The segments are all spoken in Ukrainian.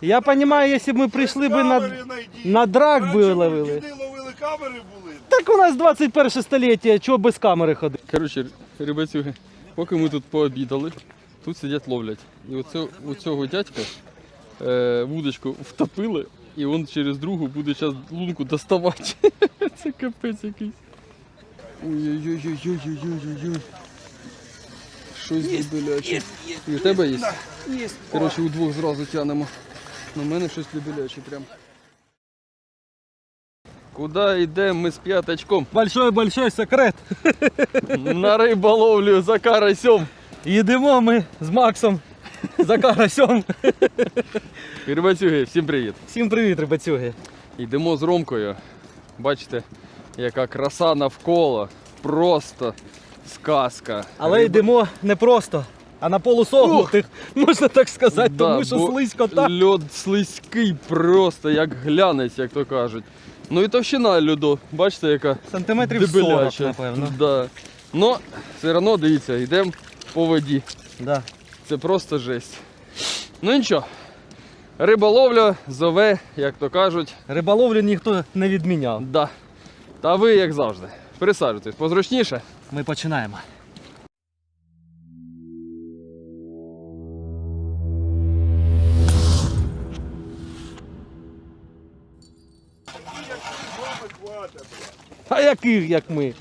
Я розумію, якщо б ми прийшли б на, на драк би ловили. Ловили камери були. Так у нас 21 століття, чого без камери ходити? Коротше, ребятюги, поки ми тут пообідали, тут сидять ловлять. І оце, у цього дядька е, вудочку втопили, і він через другу буде зараз лунку доставати. Це капець якийсь. Ой-ой-ой-ой-ой-ой-ой-ой. Щось дебеляче. І у тебе є? Є. Коротше, удвох зразу тянемо. На мене щось дебеляче прям. Куди йдемо ми з п'ятачком? Большой-большой секрет. На риболовлю за карасьом. Їдемо ми з Максом за карасьом. Рибацюги, всім привіт. Всім привіт, рибацюги. Йдемо з Ромкою. Бачите, яка краса навколо. Просто сказка. Але Риба- йдемо не просто, а на полусогнутих, можна так сказати, Да, тому що бо слизько так. Льод слизький просто, як глянець, як то кажуть. Ну і товщина льоду, бачите, яка Сантиметрів 40, напевно. Да. Ну, все одно дивіться, йдемо по воді. Да. Це просто жесть. Ну нічого. Риболовля зове, як то кажуть, Риболовлю ніхто не відміняв. да. Та ви, як завжди, присаджуйтесь позручніше. Ми починаємо. А яких, як ми?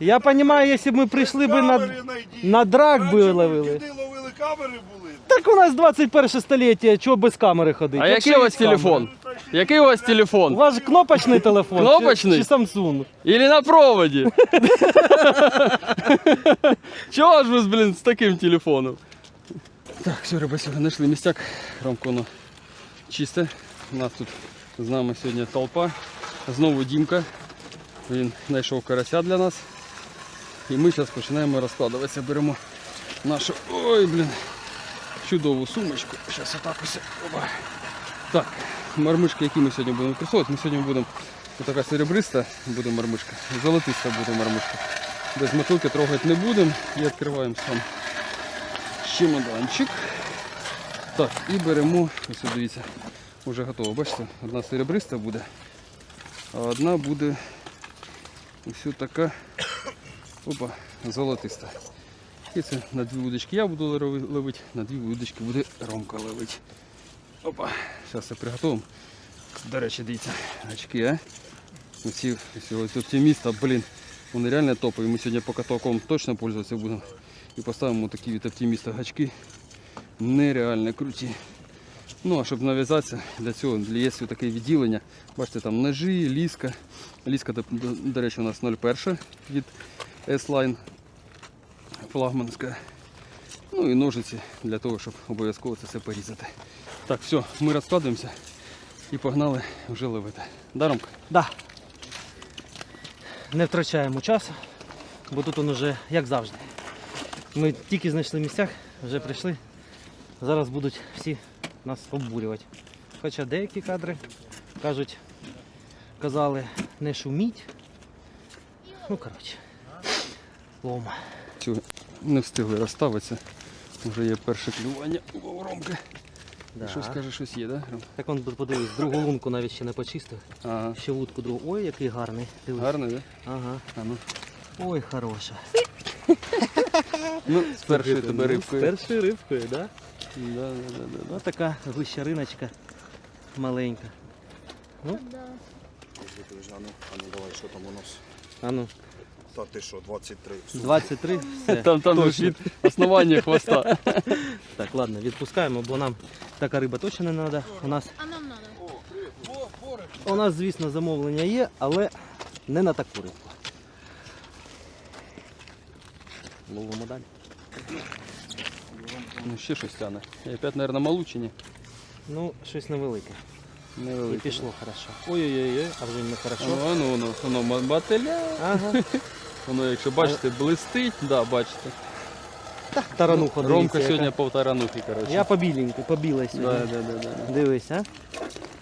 Я розумію, якщо б ми прийшли б на, на драк би ловили. Ловили камери були. Так у нас 21 століття, чого без камери ходити? А який у вас телефон? Який у вас У вас ж кнопочний телефон? Кнопочний? Чи, чи Samsung? Или на проводі? Чого ж ви, блін, з таким телефоном? Так, все, ребята, знайшли містяк. Ромко, воно чисте. У нас тут з нами сьогодні толпа. Знову Дімка. Він знайшов карася для нас. І ми зараз починаємо розкладуватися. Беремо нашу ой, блін, чудову сумочку. Зараз отак ось. Опа. Так, мармишки, які ми сьогодні будемо використовувати. Ми сьогодні будемо така серебриста буде мармишка, золотиста буде мармишка. Без мотилки трогати не будемо і відкриваємо сам чемоданчик. Так, і беремо, ось дивіться, вже готово. Бачите, одна серебриста буде, а одна буде ось така опа, золотиста. І це на дві вудочки я буду лови- ловити, на дві вудочки буде Ромка ловити. Опа, зараз все приготуємо. До речі, дивіться, очки, а? Оці, ось оптиміста, блін, вони реально топові. Ми сьогодні по катаком точно пользуватися будемо. І поставимо такі від оптиміста гачки. Нереально круті. Ну, а щоб нав'язатися, для цього є таке відділення. Бачите, там ножі, ліска. Ліска, до, до, речі, у нас 01 від S-Line флагманська. Ну і ножиці для того, щоб обов'язково це все порізати. Так, все, ми розкладуємося і погнали вже ловити. Даромка? Да. Не втрачаємо часу, бо тут он уже, як завжди. Ми тільки знайшли місцях, вже прийшли. Зараз будуть всі нас обурювати. Хоча деякі кадри кажуть, казали не шуміть. Ну, коротше, лома. Не встигли розставитися. Вже є перше клювання у Ромки. Да. Щось каже, щось є, да? Ром? Так он подивись, другу лунку навіть ще не почистив. Ага. Ще вудку другу. Ой, який гарний. Дивись. Гарно, да? Ага. А ну. Ой, хороша. Ну, з першою тебе рибкою. З першою рибкою, так? Да? Да, да, да, да. Ось така гущариночка маленька. Ну, А ну, а ну давай, що там у нас? а ну, Та ти що, 23. 23, все. Там, там точно. від основання хвоста. Так, ладно, відпускаємо, бо нам така риба точно не треба. У нас, А нам надо. у нас, звісно, замовлення є, але не на таку рибку. Ловимо далі. Ну, ще щось тяне. І опять, мабуть, малучині. Ну, щось невелике. І Невелике. пішло хорошо. Ой-ой-ой, а вже не хорошо. Воно, воно, воно, ма- бателя. Ага. Воно, якщо бачите, блистить, да, бачите. Тарануха, Ромка дивіться, сьогодні яка. повтаранухи, коротше. Я побіленький, побілий Да, сьогодні. да, да, да. Дивись, а?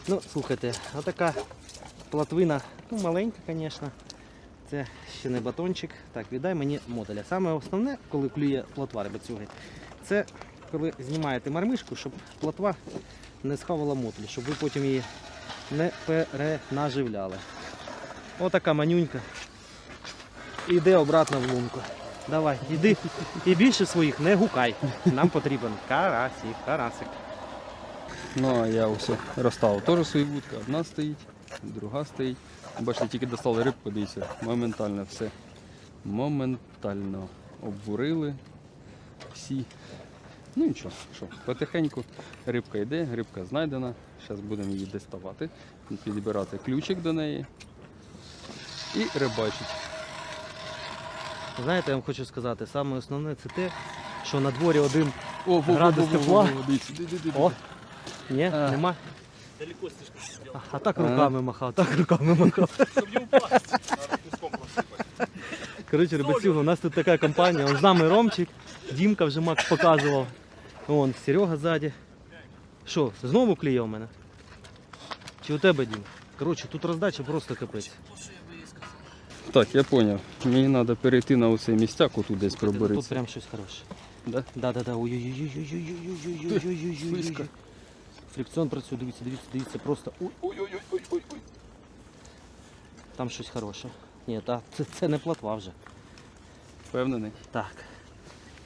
Ну, слухайте, отака платвина, ну, маленька, звісно. Це ще не батончик. Так, віддай мені моделя. Саме основне, коли клює плотва рибацюги, це коли знімаєте мармишку, щоб плотва не схавала мотлі, щоб ви потім її не перенаживляли. Отака манюнька. Іде обратно в лунку. Давай, іди. І більше своїх не гукай. Нам потрібен карасик, карасик. Ну а я усе розставив. Теж свої вудки. Одна стоїть, друга стоїть. Бачите, тільки достали рибку, дивіться, моментально все. Моментально оббурили всі. Ну нічого, що, потихеньку рибка йде, рибка знайдена. Зараз будемо її доставати, підбирати ключик до неї і рибачить. Знаєте, я вам хочу сказати, саме основне це те, що на дворі один. О, Градус тепла. О! Ні, А. нема. А, а так руками махав, так руками махав. Коротше, ребятюга, у нас тут така компанія. Он з нами Ромчик, Дімка вже Макс показував. Вон Серега ззаді. Що, знову кліє у мене? Чи у тебе, Дім? Коротше, тут роздача просто капець. Так, я зрозумів. Мені треба перейти на оцей містяк, отут десь Тут прям щось хороше. Да? Да, да, да. Ой-ой-ой-ой-ой-ой-ой-ой-ой-ой-ой-ой-ой-ой. Фрикціон працює, дивіться, дивіться, дивіться, просто. Ой, Ой-ой-ой-ой-ой. там щось хороше. Ні, та, це, це не платва вже. Впевнений. Так.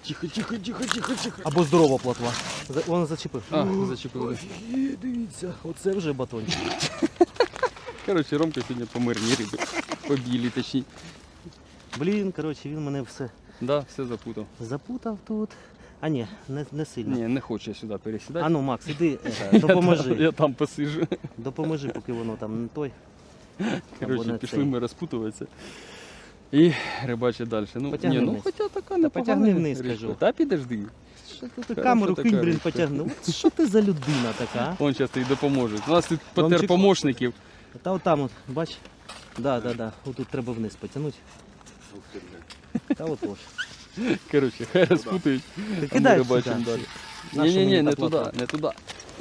Тихо, тихо, тихо, тихо, тихо. Або здорова платва. За- Вона зачепив. А, зачепили. Ой, дивіться, оце вже батончик. Коротше, Ромка сьогодні по мирній рибі. По білій. Блін, коротше, він мене все Да, все запутав. запутав тут. А ні, не, не сильно. Ні, не хоче сюди пересідати. А ну, Макс, іди, е, допоможи. Я там посижу. Допоможи, поки воно там не той. Коротше, не пішли цей. ми розпутуватися. І рибачить далі. Ну, Потягни ні, ну вниз. хоча така не потягни вниз, кажу. Та підожди. Що ти, камеру така кинь, блін, рибка. потягни. От Що ти за людина така? Он зараз тобі допоможе. У нас тут потер помощників. а? Та отам, от, бач? Да, да, да. Отут треба вниз потягнути. Та отож. Коротше, хай розпутають. Ти А ми рибачимо сюди. далі. На Ні, ні, ні, мені не туди, не туди.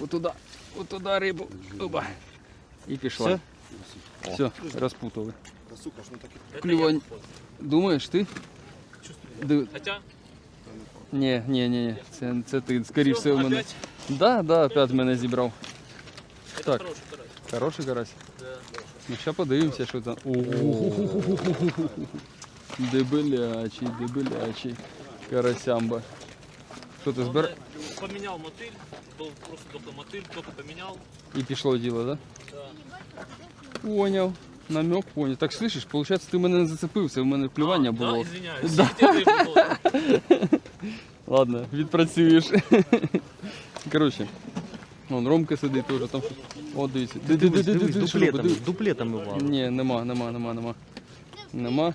Отуда. Отуда рибу. Оба. І пішла. Все? Все, розпутали. Та сука ж ну таке. Клювань. Думаєш ти? Ди- Хотя, Ні, ні, ні, ні. Це, це ти, скоріш все, в мене. опять? Да, да, опять мене зібрав. Это Так. хороший карась. Хороший карась. Да. Ну, ще подивимося, що там. Дебелячий, дебелячий. Карасямба. Що ти Он, збер? э, Поменял мотыль, был просто только мотыль, только поменял. І пішло діло, да? Да. Поняв. Намек поняв. Так слышиш, виходить, ти мене не зацепився, в мене клювання А, було. Да, извиняюсь. Был. Ладно, відпрацюєш. Коротше. Вон Ромка сидить теж там. щось. О, дивіться. Ди- ди- ди- ди- ди- ди- що робить? дуплетами, Диви. дуплетами. Ні, нема, нема, нема, нема. Нема.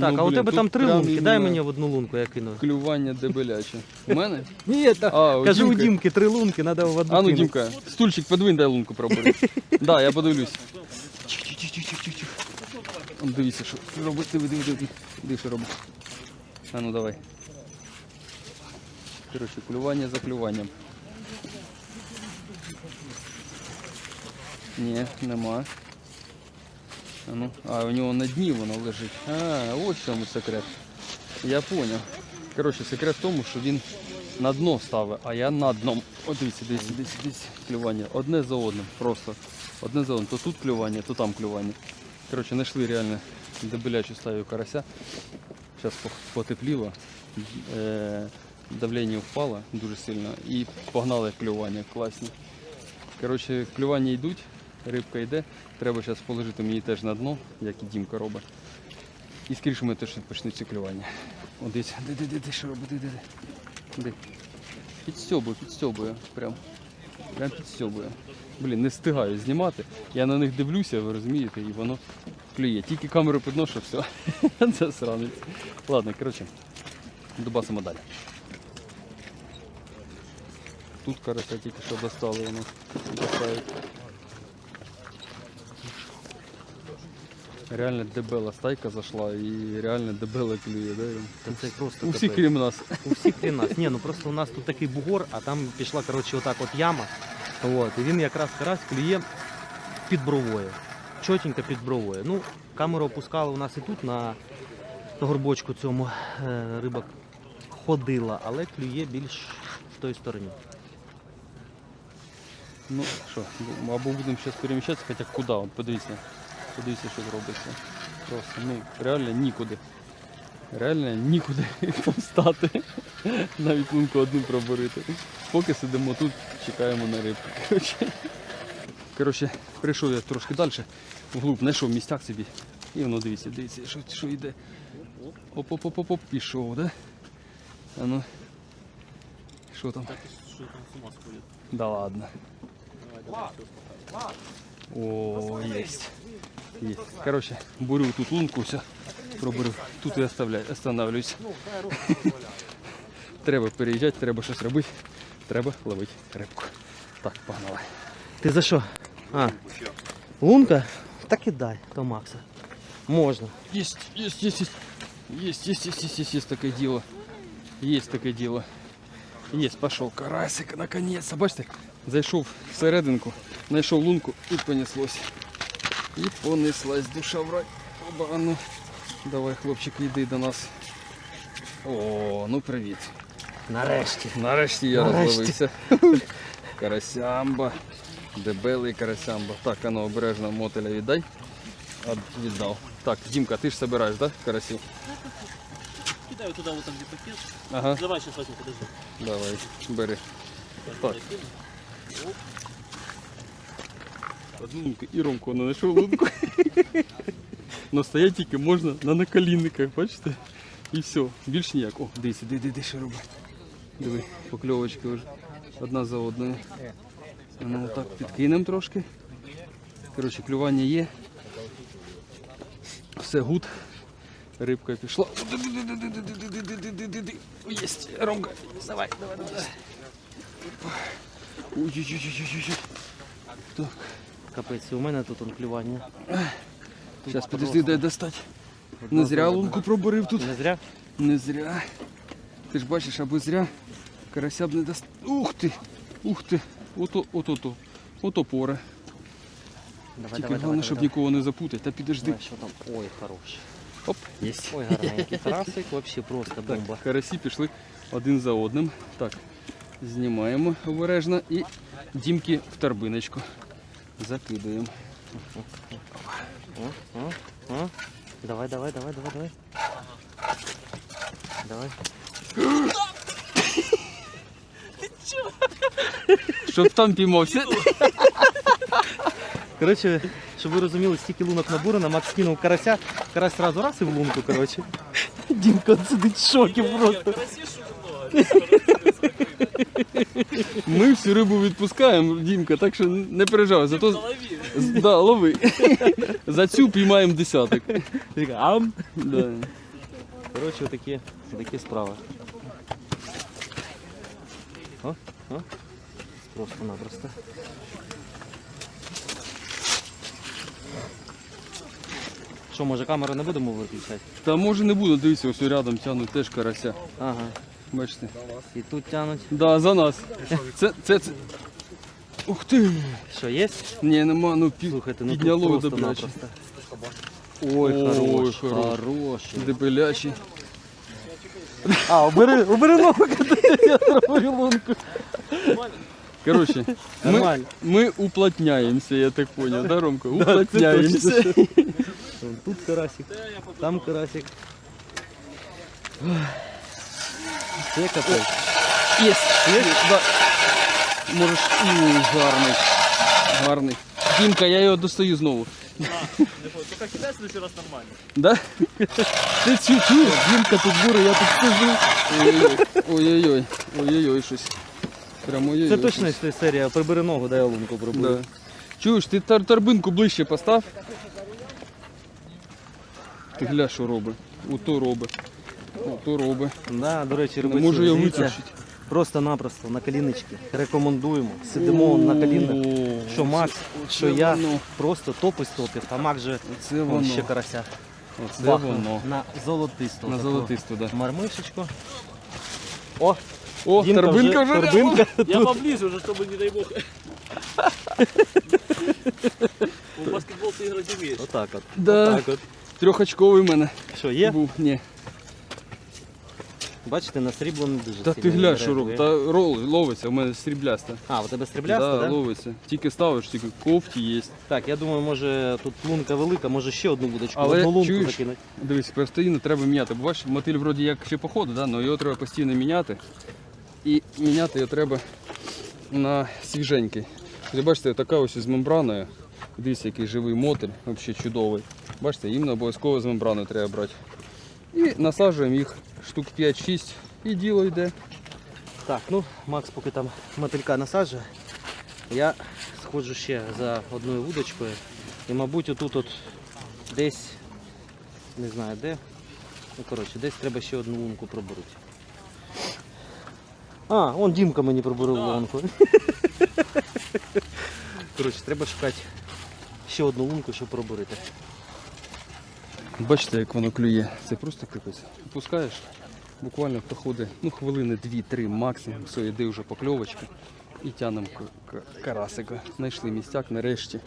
Так, Ну, а у блін, тебе тут там три прям лунки, дай іменно мені в одну лунку, я кину. Клювання дебеляче. У мене? Ні, та, А, у кажи у Дімки. Дімки три лунки, треба в одну А ну, кинути. Дімка, стульчик подвинь, дай лунку пробуй. Да, я подивлюсь. Он Дивіться, що робить, диви, диви, диви. Диви, що робить. А ну давай. Коротше, клювання за клюванням. Ні, нема. А, ну, а у нього на дні воно лежить. А, ось в секрет. Я поняв. Коротше, секрет в тому, що він на дно ставить, а я на дном. О, дивіться, дивіться, дивіться, дивіться. Клювання. Одне за одним. Просто. Одне за. То тут клювання, то там клювання. Коротше, знайшли реально дебелячу стаю карася. Зараз потепліло. Е, давлення впало дуже сильно і погнали клювання класні. Коротше, клювання йдуть, рибка йде. Треба зараз положити мені теж на дно, як і Дімка робить. І скоріше ми теж почнуться клювання. О, дивіться, де, де, де, що робить, де, де? Підстьобує, підстьобує. Прям. Прям підсьобує. Блін, не встигаю знімати. Я на них дивлюся, ви розумієте, і воно клює. Тільки камеру підношу, все. Це сранець. Ладно, коротше, добасимо далі. Тут карася тільки що достали, воно достають. Реально дебела стайка зайшла і реально дебела клює, да? Та це просто У всіх капець. крім нас. У всіх крім нас. Ні, ну просто у нас тут такий бугор, а там пішла, коротше, отак от яма. От, і він якраз карась клює під бровою. Чотенько під бровою. Ну, камеру опускали у нас і тут на горбочку цьому е, риба ходила, але клює більш в той стороні. Ну що, або будемо зараз переміщатися, хоча куди? Подивіться. Подивіться, що робиться. Просто ну реально нікуди. Реально нікуди там стати. Навіть лунку одну пробурити. Поки сидимо тут, чекаємо на рибку. Коротше, Коротше, прийшов я трошки далі, вглуб, знайшов містяк собі. І воно дивіться, дивіться, що, що йде. Оп-оп-оп-оп, пішов, да? А ну. Що там? Що там з ума сходять. Да ладно. Давай, давай, О, есть. Есть. Короче, бурю тут лунку, все. Пробурю. Тут і оставляю, останавливаюсь. Треба переїжджати, треба щось робити. Треба ловити рибку. Так, погнали. Ти за що? А, лунка? Так і дай до Макса. Можна. Есть, есть, есть, есть. Есть, есть, есть, есть, есть, есть такое дело. Есть такое дело. Есть, пошел карасик, наконец-то. Бачите, зайшов всерединку, знайшов лунку і понеслось. І понеслась душа в рай. Оба, ну. Давай, хлопчик, йди до нас. О, ну привіт. Нарешті. Нарешті я Нарешті. розловився. Карасямба. Дебелий карасямба. Так, а ну обережно мотеля віддай. От, віддав. Так, Дімка, ти ж собираєш, так, карасів? Кидаю туда вот там где пакет. Ага, Давай сейчас возьму, подожди. давай, бери. Так. Одну лунку і ромку не знайшов лунку. Но стоять тільки можна на наколінниках, бачите? І все, більш ніяк. О, дивіться, диви, диви, що робить. Диви, покльовочки вже одна за одною. Ну так підкинемо трошки. Коротше, клювання є. Все гуд. Рибка пішла. Єсть, Ромка, давай, давай, давай. Ой-ой-ой-ой-ой. Так, Капець, у мене тут он клювання. зараз подожди, дай достать. Не зря лунку пробурив тут. Не зря? Не зря. Ти ж бачиш, аби зря карася б не даст. Ух ти! Ух ти! Ото, ото, ото. Ото пора. Давай, Тільки давай, головне, давай, щоб давай. нікого не запутати. Та підожди. Давай, що там? Ой, хороший. Оп, єсть. Ой, гарненький карасик, вообще просто Так, бомба. карасі пішли один за одним. Так, знімаємо обережно і дімки в торбиночку. Закидаємо. О, о, о. Давай, давай, давай, давай, давай. Давай. Щоб там піймався. Коротше, щоб ви розуміли, стільки лунок набурено, Макс кинув карася, карась сразу раз і в лунку, коротше. Дімка сидить в шокі просто. Караси шумно. Ми всю рибу відпускаємо, Дімка, так що не переживай. Зато Голови. з- да, лови. За цю піймаємо десяток. Ам. Да. Коротше, такі, такі справи. О, о. Просто-напросто. Що, може камеру не будемо виключати? Та може не буду, дивіться, ось рядом тягнуть теж карася. Ага. Бачите? І тут тянуть. Да, за нас. Це, це, це. Ух ти! Що, є? Ні, нема, ну під, Слухайте, ну підняло тут добряче. Ой, хорош, хорош. хороший. Дебелячий. А, убери, убери ногу, я зробив лунку. Коротше, ми, Нормально. ми уплотняємося, я так понял, да, Ромко? Уплотняємося. Вон Тут карасик, там карасик. Ой. Це капець. Єсть, є? Да. Можеш. Ой, гарний. Гарний. Дімка, я його достаю знову. Не. Только кидай в следующий раз нормально. Да? Ти цю чуєш? Дімка тут буре, я тут сижу. Ой-ой-ой, ой-ой-ой, щось. Прямо ой-ой-ой. Це точно щось. із серія прибери ногу, дай я лунку пробую. Да. Чуєш, ти тар торбинку ближче постав. Ти гля, що робить. Ото робить. Ото робить. Да, до речі, Не робити можу я дивіться. Просто-напросто на коліночки. Рекомендуємо. Сидимо на колінах. О, Що Макс, що я воно. просто топ із топів, а Макс же Оце вон воно. ще карася. Оце Бахнув воно. на золотисту. На таку золотисту, да. Мармишечку. О, О, Дімка торбинка вже. торбинка. Я поближе уже, чтобы, не дай бог. В баскетбол ты играть умеешь. Отак от. Да. Отак от. Трьохочковий в мене Що, є? був. Ні. Бачите, на срібло не дуже Та сильно ти глянь, що робить. Та рол, ловиться, у мене срібляста. А, у тебе стрібляста, да, ловиться. Тільки ставиш, тільки кофті є. Так, я думаю, може тут лунка велика, може ще одну вудочку, Але одну лунку чуєш? закинуть. Дивись, постійно треба міняти. Бо бачиш, мотиль вроді як ще походу, да? але його треба постійно міняти. І міняти його треба на свіженький. Ви бачите, така ось з мембраною. Дивіться, який живий мотиль, взагалі чудовий. Бачите, їм обов'язково з мембраною треба брати. І насаджуємо їх штук 5-6 і діло йде. Так, ну Макс поки там мотилька насаджує, я сходжу ще за одною вудочкою. І, мабуть, отут от десь, не знаю де. Ну, коротше, десь треба ще одну лунку пробурити. А, он Дімка мені пробурив лунку. Коротше, треба шукати ще одну лунку, щоб пробурити. Бачите, як воно клює. Це просто капець. Пускаєш, буквально проходить ну, хвилини 2-3 максимум, все, йде вже покльовочка. І тянемо карасика. Знайшли містяк нарешті.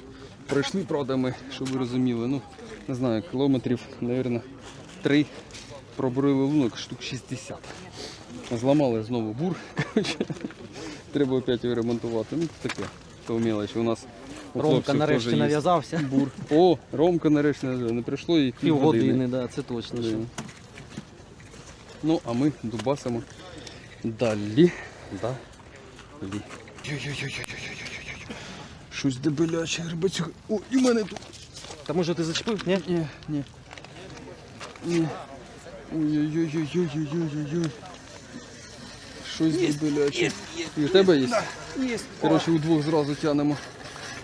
Пройшли, правда, ми, щоб ви розуміли, ну, не знаю, кілометрів, мабуть, 3 пробурили лунок штук 60. Зламали знову бур. Треба опять його ремонтувати. Ну, таке. То мелочі. У нас у Ромка хлопців нарешті теж є нав'язався. бур. О, Ромка нарешті не прийшло і Півгодини, да, це точно. що. Блін. Ну, а ми дубасимо далі. Далі. Щось дебеляче, рибацюга. О, і в мене тут. Та може ти зачепив? Ні? Ні, ні. Ні. Ой-ой-ой-ой-ой-ой-ой-ой. Щось дебеляче. І у тебе є? Є. Коротше, удвох зразу тянемо.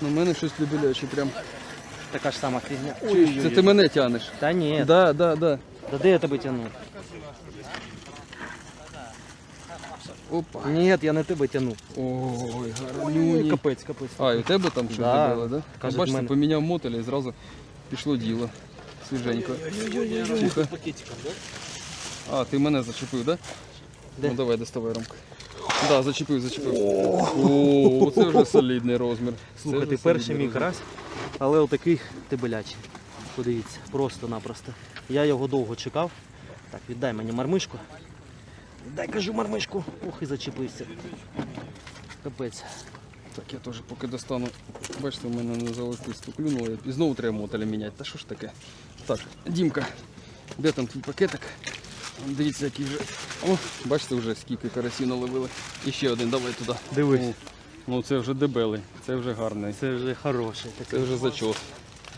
На мене щось дебеляче прям. Така ж сама фігня. Чуєш, Це ти мене тянеш. Та ні, Да, да, да. да де я тебе тягну? Опа. Ні, я не тебе тягну. Ой, гарнюні. Капець, капець. А, і у тебе там щось Да. дебеле, да? Кажуть, Бачите, мене. поміняв мотеля і зразу пішло діло. Свіженько. Тихо. А, ти мене зачепив, да? Де? Ну давай, доставай рамку. Да, зачепив, зачепив. О, це вже солідний розмір. Слухайте, перший мій карась, але отакий тибелячий. Подивіться, просто-напросто. Я його довго чекав. Так, віддай мені мармишку. Віддай, кажу, мармишку. Ох, і зачепився. Капець. Так, я теж поки достану. Бачите, у мене не золотисто клюнуло. І знову треба мотеля міняти. Та що ж таке? Так, Дімка, де там твій пакетик? Дивіться, який вже. О, бачите вже скільки карасів наловили. І ще один, давай туди. Дивись. О, Ну це вже дебелий, це вже гарний. Це вже хороший Це вже зачос.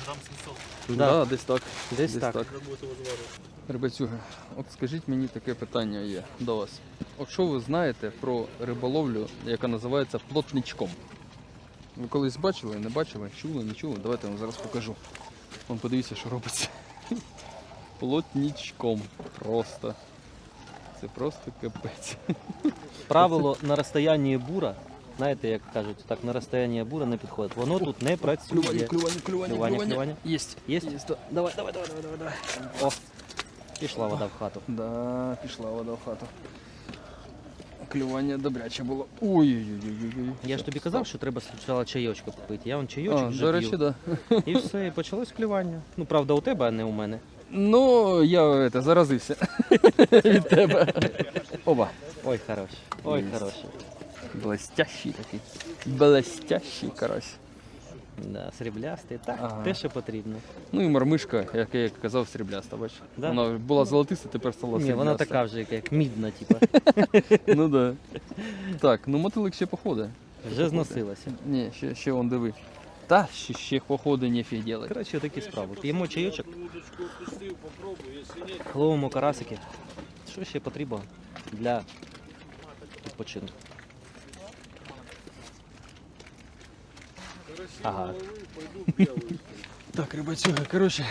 Грам 700. Да, Да, десь так. Десь так. Треба буде розварити. Рибацюга, от скажіть мені таке питання є до вас. От що ви знаєте про риболовлю, яка називається плотничком? Ви колись бачили, не бачили, чули, не чули? Давайте я вам зараз покажу. Вон подивіться, що робиться. Плотничком. Просто. Це просто капець. Правило на розстоянні бура, знаєте, як кажуть, так на розстоянні бура не підходить. Воно тут не працює. клювання, клювання, Клювання, клювання. Єсть. Є? Єсть, да. Давай, давай, давай, давай, давай. О, пішла вода в хату. Да, пішла вода в хату. Клювання добряче було. Ой-ой-ой. Я ж тобі казав, що треба спочатку чайочку попити. Я вон чайочок А, вже до речі, да. І все, і почалось клювання. Ну, правда, у тебе, а не у мене. Ну, я это, заразився від тебе. Оба. Ой, хороший. Ой, хороший. Блестящий такий. Блестящий карась. Да, сріблястий. Так, Ага. те, що потрібно. Ну і мармишка, як я казав, срібляста, бач. Да? Вона була золотиста, тепер стала Ні, срібляста. вона така вже, як- як мідна, типу. Ну да. Так, ну мотилик ще походить. Вже зносилася. Ні, ще, ще он диви. Та, ще, ще походи нефіг делать. Коротше, такі справи. П'ємо чайочок, Удочку опустив, попробуй, якщо ні, ловимо карасики. Що ще потрібно для відпочинку? Ага. Так, рибацюга, коротше,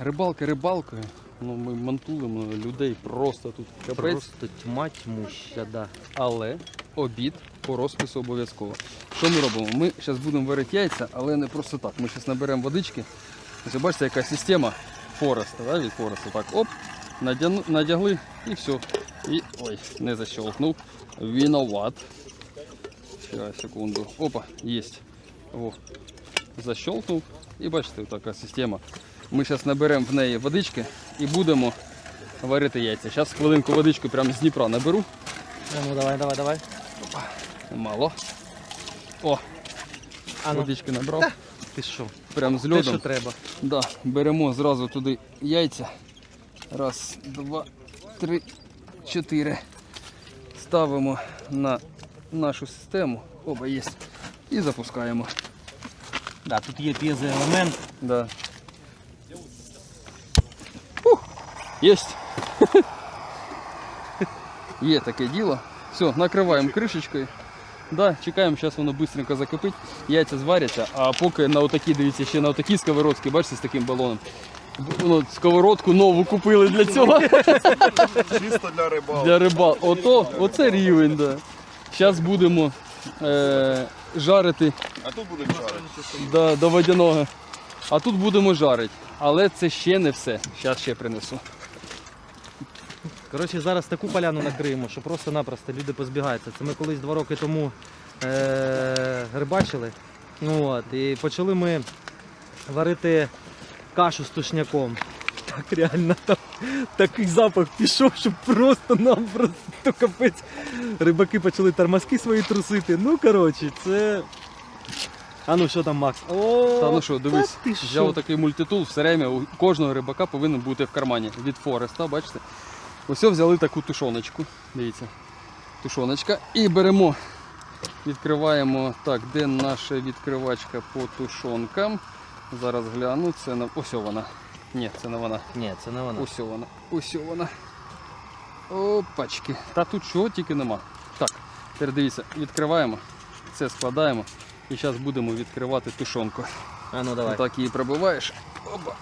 рибалка рибалкою. Ну, ми мантулимо людей просто тут капець. Просто тьма тьмуща, да. Але обід по розпису обов'язково. Що ми робимо? Ми зараз будемо варити яйця, але не просто так. Ми зараз наберемо водички. Ось ви бачите, яка система Фореста, да, від Фореста. Так, оп, надягли і все. І. Ой, не защелкнув. Виноват. Сейчас, секунду. Опа, есть. О, защелкнув. І бачите, така система. Ми зараз наберемо в неї водички і будемо варити яйця. Зараз хвилинку водичку прямо з Дніпра наберу. Ну давай, давай, давай. Мало. О, А ну, водички набрав. Ти що? Прям з Те, що льодом. треба. Да, беремо зразу туди яйця. Раз, два, три, чотири. Ставимо на нашу систему. Оба є. І запускаємо. Да, тут є п'єзоелемент. Да. Єсть. Є таке діло. Все, накриваємо кришечкою. Да, чекаємо, зараз воно швидко закипить, яйця зваряться, а поки на отакі, дивіться, ще на отакі сковородки, бачите, з таким балоном. Воно сковородку нову купили для цього. Чисто для рибалки. Для рибал. Ото, оце рівень, да. Зараз будемо е, жарити А тут будемо жарити. до, до водяного. А тут будемо жарити. Але це ще не все. Зараз ще принесу. Коротше, зараз таку поляну накриємо, що просто-напросто люди позбігаються. Це ми колись два роки тому е- рибачили. От, і почали ми варити кашу з тушняком. Так реально там такий запах пішов, що просто нам просто капець. Рибаки почали тормозки свої трусити. Ну, коротше, це. А ну що там, Макс? О, Та ну що, дивись, ти що? взяв такий мультитул, все время у кожного рибака повинен бути в кармані від Фореста, бачите? Ось взяли таку тушоночку. Дивіться. Тушоночка. І беремо, відкриваємо. Так, де наша відкривачка по тушонкам? Зараз гляну. Це на. Ось вона. Ні, це не вона. Ні, це не вона. Ось вона. Ось вона. Опачки. Та тут чого тільки нема. Так, тепер дивіться, відкриваємо. Це складаємо. І зараз будемо відкривати тушонку. А ну давай. Отак її пробиваєш. Опа.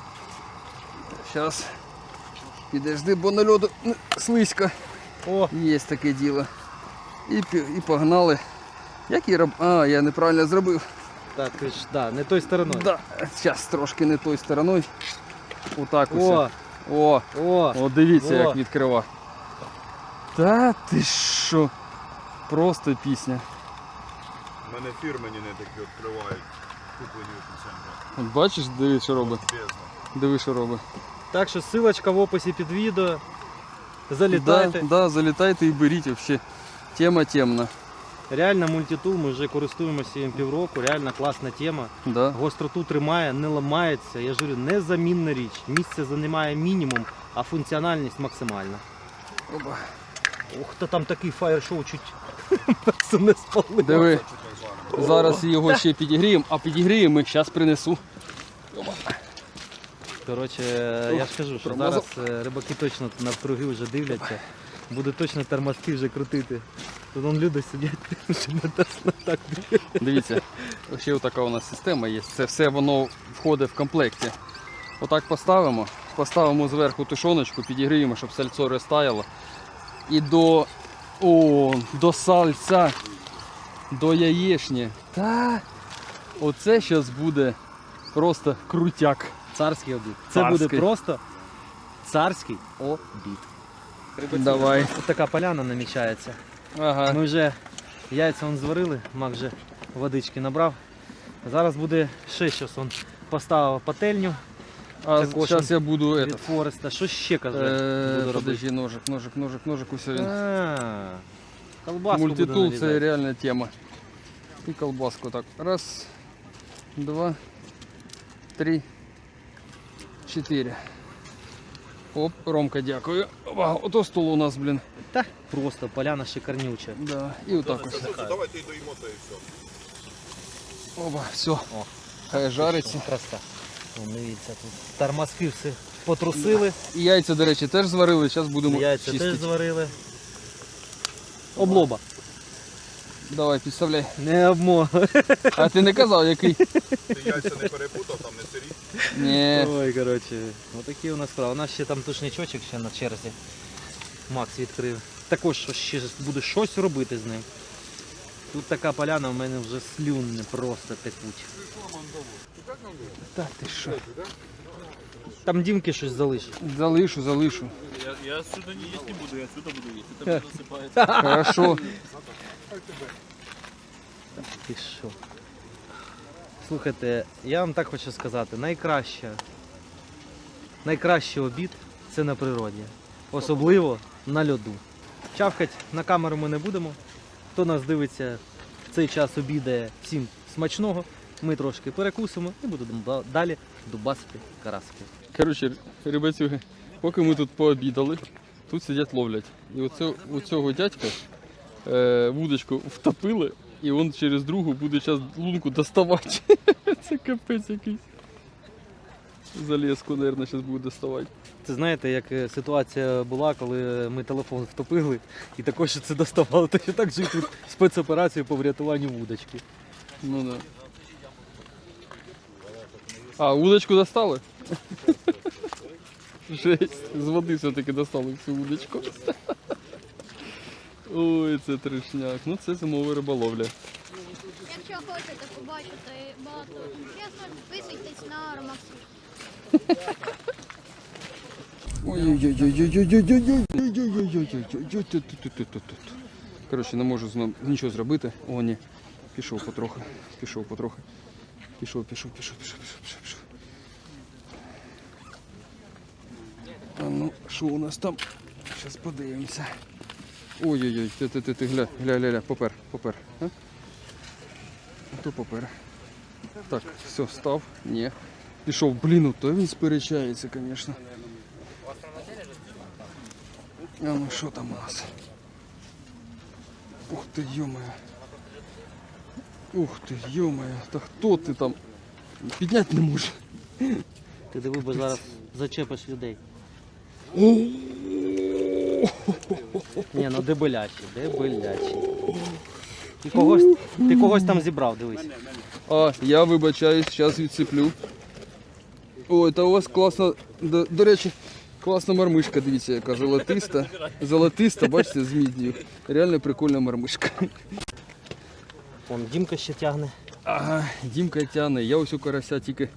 Зараз. Підожди, бо на льоду слизько. О, Є таке діло. І, і погнали. Як її роб... А, я неправильно зробив. так, ти ж, да, не той стороною. Да. Зараз трошки не той стороною. Отак ось. О, О, о, О, дивіться, О. як відкрива. Та ти що? Просто пісня. У мене фірмені не такі відкривають. Куплені у бачиш, диви, що робить. Бездна. Диви, що робить. Так що ссылочка в описі під відео. Залітайте. да, залітайте і беріть вообще. Тема темна. Реально мультитул, ми вже користуємося їм півроку, реально класна тема. Да. Гостроту тримає, не ламається. Я ж говорю, незамінна річ. Місце займає мінімум, а функціональність максимальна. Опа. Ух, то там такий фаєр-шоу чуть не спалило. Диви. Зараз його ще підігріємо, а підігріємо, зараз принесу. Коротше, я ж кажу, що зараз е, рибаки точно навкруги вже дивляться. Буде точно тормозки вже крутити. Тут вон люди сидять, не так. Дивіться, ще така у нас система є. Це все воно входить в комплекті. Отак поставимо, поставимо зверху тушоночку, підігріємо, щоб сальцо розтаяло. І до, о, до сальця, до яєшні. Та оце зараз буде просто крутяк. Царський обід. Це буде просто царський обід. Давай. Ось така поляна намічається. Ага. Ми вже яйця он зварили, Мак вже водички набрав. Зараз буде ще щось он поставив пательню А також зараз я буду від это, Фореста. Що ще каже? е, буду робити? подожди, ножик, ножик, ножик, ножик, усе він. А, Колбаску буду Мультитул це нарізати. реальна тема. І колбаску так. Раз, два, три, чотири. Оп, Ромка, дякую. Опа, ото стол у нас, блін. Та просто поляна шикарнюча. Да. І отак ось. Давайте і доїмо то і все. Опа, все. Хай жариться. Краса. Дивіться, тут тормозки все потрусили, І яйця, до речі, теж зварили. Зараз будемо яйця чистити. теж зварили. Облоба. Давай, підставляй. Не обмо. А ти не казав, який? Ти яйця не перепутав. Ні. Ой, коротше, отакі у нас справи. У нас ще там тушничочок ще на черзі. Макс відкрив. Також ще буде щось робити з ним. Тут така поляна, в мене вже слюнни просто текуть. Так, ти що? Там Дімки щось залиш. Залишу, залишу. Я, я сюда не не буду, я сюда буду есть. Это мне насыпается. Хорошо. Ти що? Слухайте, я вам так хочу сказати, найкраще, найкращий обід це на природі. Особливо на льоду. Чавкать на камеру ми не будемо. Хто нас дивиться в цей час обідає всім смачного, ми трошки перекусимо і будемо далі дубасити караски. Коротше, ребятюги, поки ми тут пообідали, тут сидять ловлять. І оце, у цього дядька е, вудочку втопили і он через другу буде зараз лунку доставати. Це капець якийсь. Залізку, мабуть, зараз буде доставати. Це знаєте, як е, ситуація була, коли ми телефон втопили і також це доставали. то що так же тут спецоперацію по врятуванню вудочки. Ну да. А, удочку достали? Жесть, з води все-таки достали цю удочку. Ой, це трешняк. Ну це зимова риболовля. Якщо хочете побачити багато інтересно, підписуйтесь на Ромаксі. Коротше, не можу нічого зробити. О, ні. Пішов потрохи. Пішов потрохи. Пішов, пішов, пішов, пішов, пішов, пішов. А ну, що у нас там? Зараз подивимося. Ой-ой-ой, ти, ти, ти, ти, гля, гля, гля, гля, попер, попер. А? То попер. Так, все, став. Ні. Пішов, блін, то він сперечається, звісно. А ну що там у нас? Ух ти, йомаю. Ух ти, йомаю. Та хто ти там? Підняти не може. Ти диви, бо зараз зачепиш людей. Ні, ну дебелячий, дебелячий. Ти когось, ти когось там зібрав, дивись. А, я вибачаюсь, зараз відсиплю. Ой, та у вас класна, до, до речі, класна мармишка, дивіться, яка золотиста. Золотиста, бачите, з міднію. Реально прикольна мармишка. Вон Дімка ще тягне. Ага, Дімка тяне, я ось у карася тільки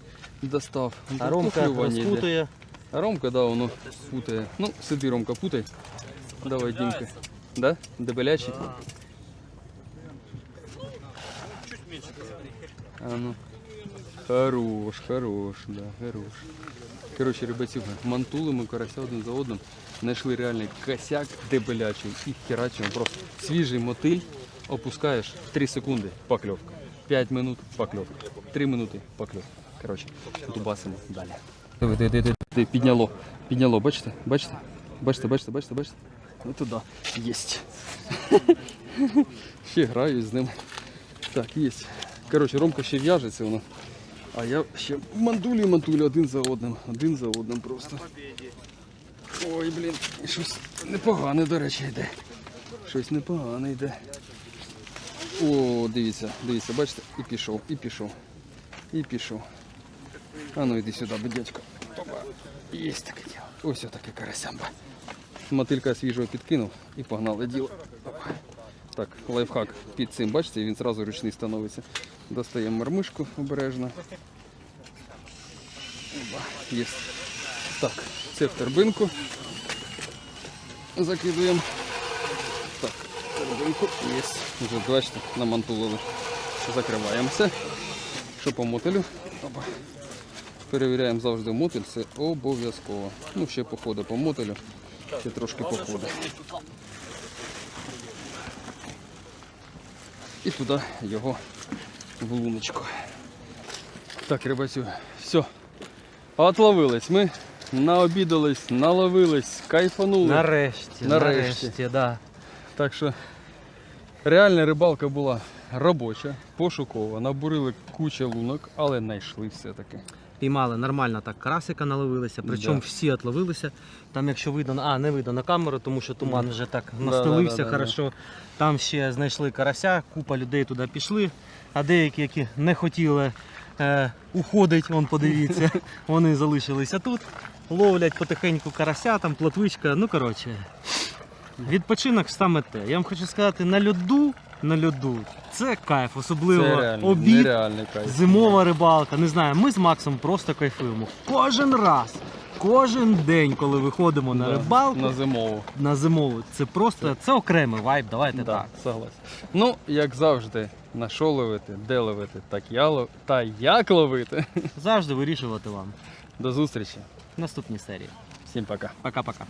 достав. А Ромка клювання йде. Ромка, да, воно путає. Ну, сиди, Ромка, путай. Давай, Дімка. Да? Дебелячий? А ну. Хорош, хорош, да, хорош. Коротше, ребятюга, мантули ми карася один за одним. Знайшли реальний косяк дебелячий і херачимо. Просто свіжий мотиль опускаєш 3 секунди, покльовка. 5 минут покльовка. 3 минути покльовка. Коротше, дубасимо далі. Диви, диви, диви, диви, підняло, підняло, бачите? Бачите? Бачите, бачите, бачите, бачите? Ну туди. Єсть. Ще граю з ним. Так, є. Коротше, Ромка ще в'яжеться воно. А я ще мандулі мандулі один за одним. Один за одним просто. Ой, блін, щось непогане, до речі, йде. Щось непогане йде. О, дивіться, дивіться, бачите, і пішов, і пішов, і пішов. А ну йди сюди. Опа. Є таке діло. Ось отаке карасямба. Мотилька свіжого підкинув і погнали діло. Так, лайфхак під цим, бачите, він зразу ручний становиться. Достаємо мармишку обережно. Опа, Є. Так, це в торбинку. Закидуємо. Так, торбинку. Є. Вже бачите, намантулили. Закриваємо все. Що по мотелю? Опа. Перевіряємо завжди мотель, це обов'язково. Ну, ще походу по мотелю, ще трошки походу. І туди його в луночку. Так, рибацю, все. Отловились. Ми наобідались, наловились, кайфанули. Нарешті, Нарешті. нарешті, да. Так що реальна рибалка була робоча, пошукова, набурили кучу лунок, але знайшли все-таки. Піймали нормально так карасика наловилися, причому всі отловилися. Там, якщо видно, а не видно на камеру, тому що туман вже так настелився хорошо. Там ще знайшли карася, купа людей туди пішли, а деякі, які не хотіли е, уходить, он подивіться, вони залишилися тут, ловлять потихеньку карася, там плотвичка. Ну коротше, відпочинок саме те. Я вам хочу сказати, на льоду, на льоду це кайф, особливо Це реально, обід. нереальний кайф. Зимова рибалка, не знаю, ми з Максом просто кайфуємо. Кожен раз, кожен день, коли виходимо на Да, рибалку, На на, зимову. зимову, це просто це окремий вайб, давайте Да, так. согласен. Ну, як завжди, на що ловити, де ловити, так я лов... та як ловити. Завжди вирішувати вам. До зустрічі. в наступній серії. Всім пока. Пока-пока.